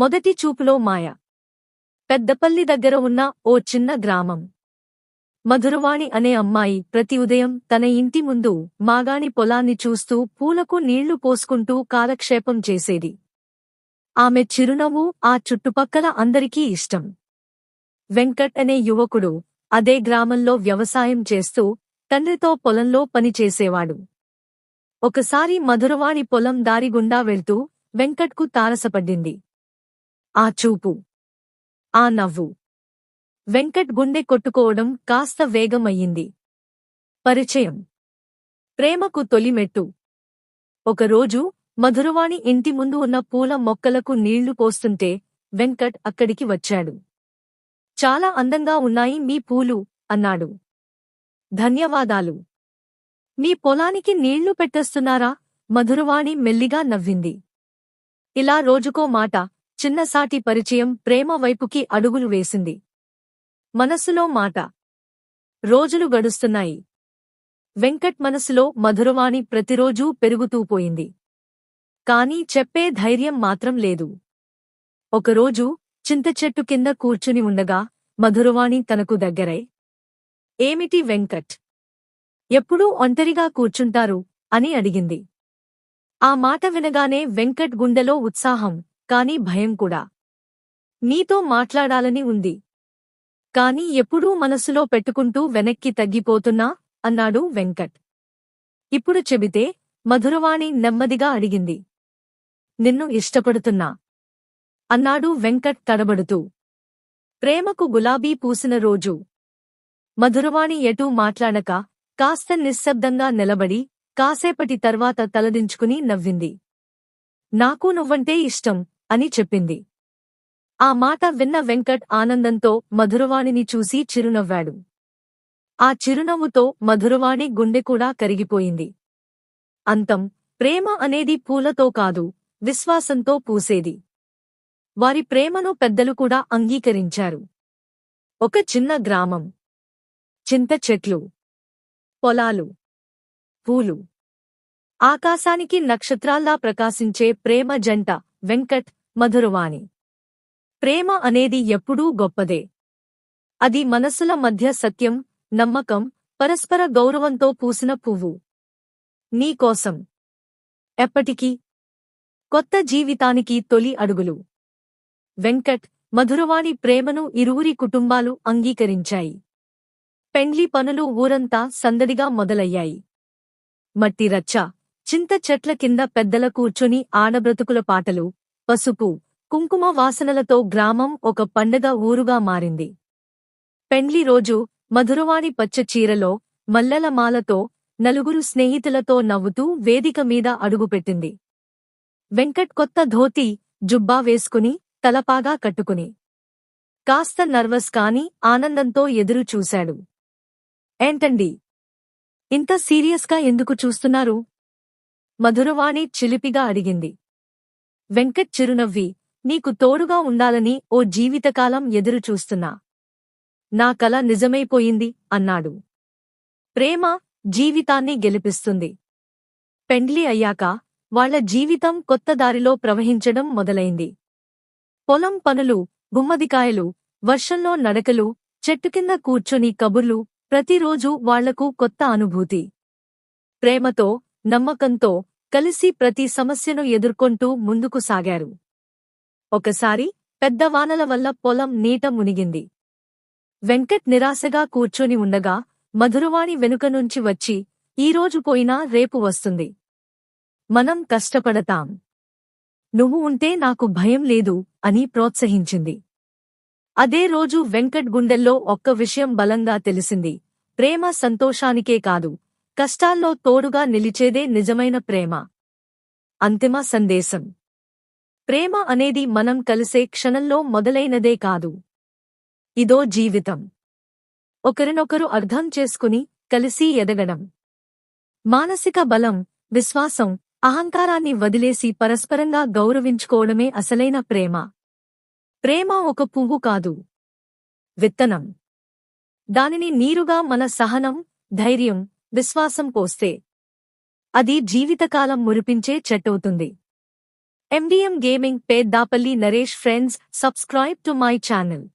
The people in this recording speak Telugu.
మొదటి చూపులో మాయ. పెద్దపల్లి దగ్గర ఉన్న ఓ చిన్న గ్రామం. మధురవాణి అనే అమ్మాయి ప్రతి ఉదయం తన ఇంటి ముందు మాగాణి పొలాన్ని చూస్తూ పూలకు నీళ్ళు పోసుకుంటూ కాలక్షేపం చేసేది. ఆమె చిరునవ్వు ఆ చుట్టుపక్కల అందరికీ ఇష్టం. వెంకట్ అనే యువకుడు అదే గ్రామంలో వ్యవసాయం చేస్తూ తండ్రితో పొలంలో పనిచేసేవాడు ఒకసారి మధురవాణి పొలం దారిగుండా వెళ్తూ వెంకట్కు తారసపడ్డింది ఆ చూపు ఆ నవ్వు. వెంకట్ గుండె కొట్టుకోవడం కాస్త వేగమయ్యింది. పరిచయం. ప్రేమకు తొలిమెట్టు. ఒకరోజు మధురవాణి ఇంటి ముందు ఉన్న పూల మొక్కలకు నీళ్ళు పోస్తుంటే వెంకట్ అక్కడికి వచ్చాడు. చాలా అందంగా ఉన్నాయి మీ పూలు అన్నాడు. ధన్యవాదాలు. మీ పొలానికి నీళ్ళు పెట్టేస్తున్నారా? మధురవాణి మెల్లిగా నవ్వింది. ఇలా రోజుకో మాట చిన్నసాటి పరిచయం ప్రేమ వైపుకి అడుగులు వేసింది. మనసులో మాట. రోజులు గడుస్తున్నాయి. వెంకట్ మనసులో మధురవాణి ప్రతిరోజూ పెరుగుతూ పోయింది. కాని చెప్పే ధైర్యం మాత్రం లేదు. ఒకరోజు చింతచెట్టు కింద కూర్చుని ఉండగా మధురవాణి తనకు దగ్గరై ఏమిటి వెంకట్? ఎప్పుడూ ఒంటరిగా కూర్చుంటారు? అని అడిగింది. ఆ మాట వినగానే వెంకట్ గుండెలో ఉత్సాహం కాని భయం కూడా. నీతో మాట్లాడాలని ఉంది. కాని ఎప్పుడూ మనసులో పెట్టుకుంటూ వెనక్కి తగ్గిపోతున్నా అన్నాడు వెంకట్. ఇప్పుడు చెబితే మధురవాణి నెమ్మదిగా అడిగింది. నిన్ను ఇష్టపడుతున్నా అన్నాడు వెంకట్ తడబడుతూ. ప్రేమకు గులాబీ పూసిన రోజు. మధురవాణి ఎటూ మాట్లాడక కాస్త నిశ్శబ్దంగా నిలబడి కాసేపటి తర్వాత తలదించుకుని నవ్వింది. నాకు నువ్వంటే ఇష్టం అని చెప్పింది. ఆ మాట విన్న వెంకట్ ఆనందంతో మధురవాణిని చూసి చిరునవ్వాడు. ఆ చిరునవ్వుతో మధురవాణి గుండె కూడా కరిగిపోయింది. అంతం ప్రేమ అనేది పూలతో కాదు విశ్వాసంతో పూసేది. వారి ప్రేమను పెద్దలు కూడా అంగీకరించారు. ఒక చిన్న గ్రామం. చింత చెట్లు. పొలాలు. పూలు. ఆకాశానికి నక్షత్రాల్లా ప్రకాశించే ప్రేమ జంట వెంకట్ మధురవాణి. ప్రేమ అనేది ఎప్పుడూ గొప్పదే. అది మనసుల మధ్య సత్యం నమ్మకం పరస్పర గౌరవంతో పూసిన పువ్వు. నీకోసం ఎప్పటికీ. కొత్త జీవితానికి తొలి అడుగులు. వెంకట్ మధురవాణి ప్రేమను ఇరువురి కుటుంబాలు అంగీకరించాయి. పెండ్లి పనులు ఊరంతా సందడిగా మొదలయ్యాయి. మట్టి రచ్చ చింత చెట్ల కింద పెద్దల కూర్చొని ఆడబ్రతుకుల పాటలు పసుపు కుంకుమ వాసనలతో గ్రామం ఒక పండగ ఊరుగా మారింది. పెండ్లి రోజు మధురవాణి పచ్చ చీరలో మాలతో నలుగురు స్నేహితులతో నవ్వుతూ వేదిక మీద అడుగుపెట్టింది. వెంకట్ కొత్త ధోతి జుబ్బా వేసుకుని తలపాగా కట్టుకుని. కాస్త నర్వస్ కాని ఆనందంతో ఎదురు చూశాడు. ఏంటండి? ఇంత సీరియస్గా ఎందుకు చూస్తున్నారు? మధురవాణి చిలిపిగా అడిగింది. వెంకట్ చిరునవ్వి నీకు తోడుగా ఉండాలని ఓ జీవితకాలం ఎదురుచూస్తున్నా నా కల నిజమైపోయింది అన్నాడు. ప్రేమ జీవితాన్ని గెలిపిస్తుంది. పెండ్లి అయ్యాక వాళ్ళ జీవితం కొత్త దారిలో ప్రవహించడం మొదలైంది. పొలం పనులు గుమ్మదికాయలు వర్షంలో నడకలు చెట్టు కింద కూర్చొని కబుర్లు ప్రతిరోజూ వాళ్ళకు కొత్త అనుభూతి. ప్రేమతో నమ్మకంతో కలిసి ప్రతి సమస్యను ఎదుర్కొంటూ ముందుకు సాగారు. ఒకసారి పెద్ద వానల వల్ల పొలం నీట మునిగింది. వెంకట్ నిరాశగా కూర్చొని ఉండగా మధురవాణి వెనుక నుంచి వచ్చి ఈరోజు పోయినా రేపు వస్తుంది. మనం కష్టపడతాం. నువ్వు ఉంటే నాకు భయం లేదు అని ప్రోత్సహించింది. అదే రోజు వెంకట్ గుండెల్లో ఒక్క విషయం బలంగా తెలిసింది. ప్రేమ సంతోషానికే కాదు కష్టాల్లో తోడుగా నిలిచేదే నిజమైన ప్రేమ. అంతిమ సందేశం. ప్రేమ అనేది మనం కలిసే క్షణంలో మొదలైనదే కాదు. ఇదో జీవితం. ఒకరినొకరు అర్థం చేసుకుని కలిసి ఎదగడం. మానసిక బలం విశ్వాసం అహంకారాన్ని వదిలేసి పరస్పరంగా గౌరవించుకోవడమే అసలైన ప్రేమ. ప్రేమ ఒక పువ్వు కాదు. విత్తనం. దానిని నీరుగా మన సహనం ధైర్యం విశ్వాసం పోస్తే అది జీవితకాలం మురిపించే చెట్ చెట్టవుతుంది MDM gaming Peddapalli Naresh friends subscribe to my channel